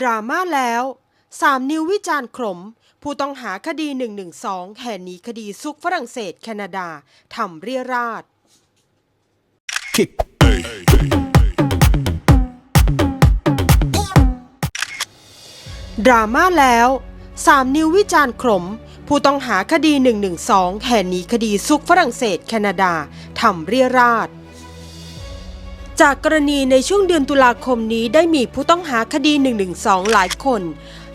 ดราม่าแล้วสามนิ้ววิจารณ์ขม ผู้ต้องหาคดี 112 แห่หนีคดีซุกฝรั่งเศส แคนาดาทำเรียราดดราม่าแล้วสามนิ้ววิจารณ์ขม ผู้ต้องหาคดี 112 แห่หนีคดีซุกฝรั่งเศส แคนาดาทำเรียราด จากกรณีในช่วงเดือนตุลาคมนี้ได้มีผู้ต้องหาคดี 112 หลายคน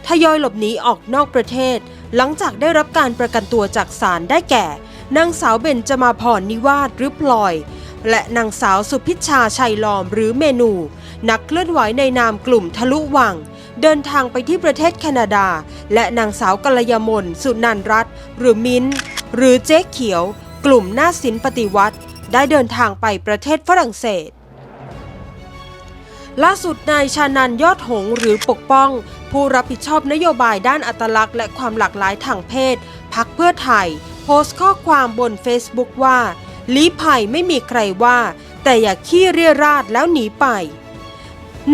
ทยอยหลบหนีออกนอกประเทศ หลังจากได้รับการประกันตัวจากศาลได้แก่นางสาวเบนจมาพรนิวาสหรือพลอย และนางสาวสุพิชชาชัยลอมหรือเมนู นักเคลื่อนไหวในนามกลุ่มทะลุวัง เดินทางไปที่ประเทศแคนาดา และนางสาวกัลยามนสุนันรัตน์หรือมิ้น หรือเจ๊เขียว กลุ่มหน้าสินปฏิวัติ ได้เดินทางไปประเทศฝรั่งเศส ล่าสุดนายชานันยอดหงหรือปกป้อง ผู้รับผิดชอบนโยบายด้านอัตลักษณ์และความหลากหลายทางเพศ พักเพื่อไทย โพสต์ข้อความบน Facebook ว่าลี้ภัยไม่มีใครว่า แต่อย่าขี้เรียราดแล้วหนีไป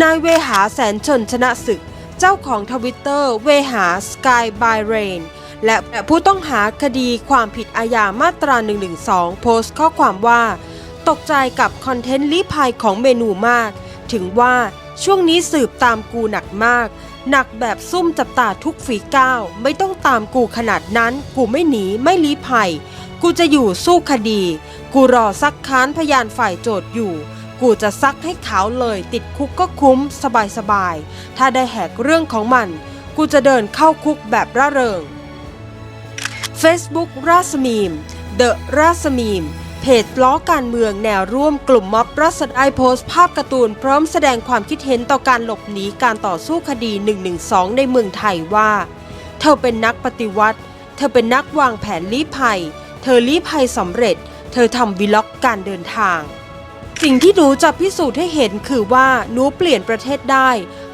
นายเวหาแสนชนชนะศึก เจ้าของทวิตเตอร์เวหาสกายบายเรนและผู้ต้องหาคดีความผิดอาญามาตรา 112 โพสต์ข้อความว่า ตกใจกับคอนเทนต์ลี้ภัยของเมนูมาก ถึงว่าช่วงนี้สืบตามกูหนักมาก หนักแบบซุ่มจับตาทุกฝีก้าว ไม่ต้องตามกูขนาดนั้น กูไม่หนีไม่ลี้ภัย กูจะอยู่สู้คดี กูรอซักค้านพยานฝ่ายโจทย์อยู่ กูจะซักให้ขาวเลย ติดคุกก็คุ้มสบายสบาย ถ้าได้แหกเรื่องของมัน กูจะเดินเข้าคุกแบบร่าเริง Facebook ราสมีม The ราสมีม เพจล้อการเมืองแนวร่วมกลุ่มม็อบรัศดไอโพสภาพการ์ตูน พร้อมแสดงความคิดเห็นต่อการหลบหนีการต่อสู้คดี 112 ในเมืองไทยว่า เธอเป็นนักปฏิวัติ เธอเป็นนักวางแผนลี้ภัย เธอลี้ภัยสำเร็จ เธอทำวิล็อกการเดินทาง สิ่งที่หนูจะพิสูจน์ให้เห็นคือว่าหนูเปลี่ยนประเทศได้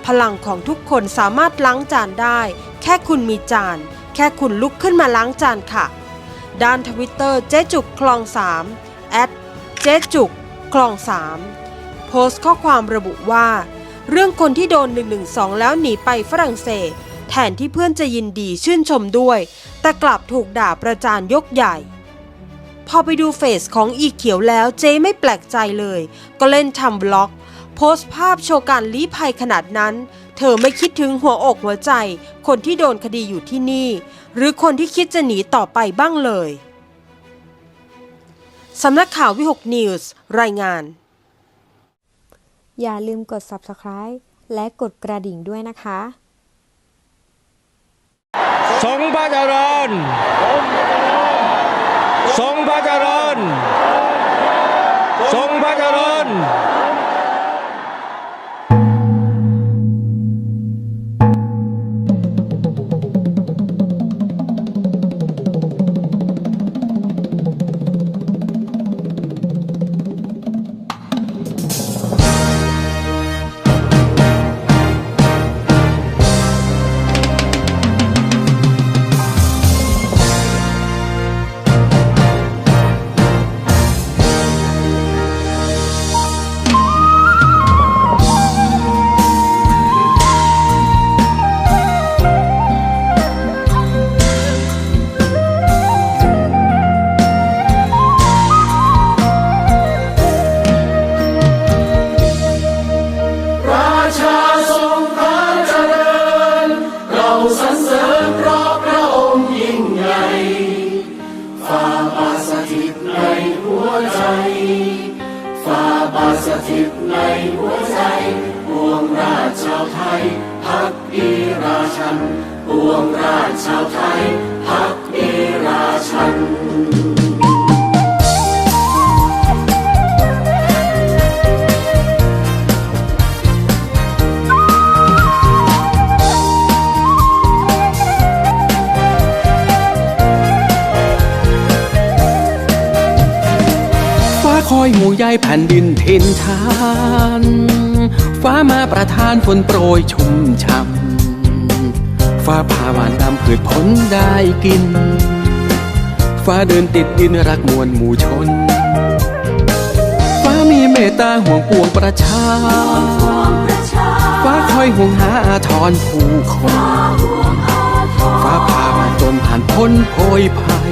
พลังของทุกคนสามารถล้างจานได้ แค่คุณมีจาน แค่คุณลุกขึ้นมาล้างจานค่ะ ด้านทวิตเตอร์เจ๊จุกคลอง3แอดเจ๊จุกคลอง 3 โพสต์ข้อความระบุว่า เรื่องคนที่โดน 112 แล้วหนีไปฝรั่งเศส แทนที่เพื่อนจะยินดีชื่นชมด้วย แต่กลับถูกด่าประจานยกใหญ่ พอไปดูเฟซของอีเขียวแล้วเจ๊ไม่แปลกใจเลย ก็เล่นทำบล็อก โพสต์ภาพโชว์การลี้ภัยขนาดนั้น เธอไม่คิดถึงหัวอกหัวใจ คนที่โดนคดีอยู่ที่นี่ หรือคนที่คิดจะหนีต่อไปบ้างเลยสำนักข่าววิหกนิวส์รายงาน อย่าลืมกด subscribe และกดกระดิ่งด้วยนะคะ ทรงพระเจริญทรงพระเจริญทรงพระเจริญ ใจฝ่าบาทสถิตในหัวใจปวงราชชาวไทยพักดีราชันปวงราชชาวไทยพักดีราชัน อยหมู่ใยแผ่นดินทินทาน ฟ้ามาประทานฝนโปรยชุ่มช่ำฟ้าพาหวานนำพืชผลได้กิน ฟ้าเดินติดดินรักมวลหมู่ชน ฟ้ามีเมตตาห่วงปวงประชา ฟ้าคอยห่วงหาอาทรผู้คน ฟ้าผ่าผ่านจนผ่านพ้นโพยภัย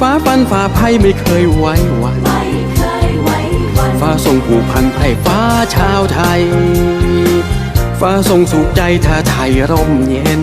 ฟ้าฟันฝ่าภัยไม่เคยไว้วันฟ้าทรงผูกพันไพร่ฟ้าชาวไทย ฟ้าทรงสุขใจถ้าไทยร่มเย็น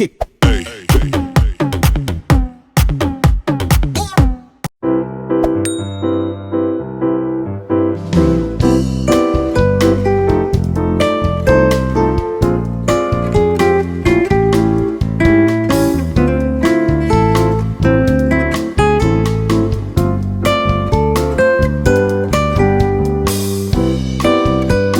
kick,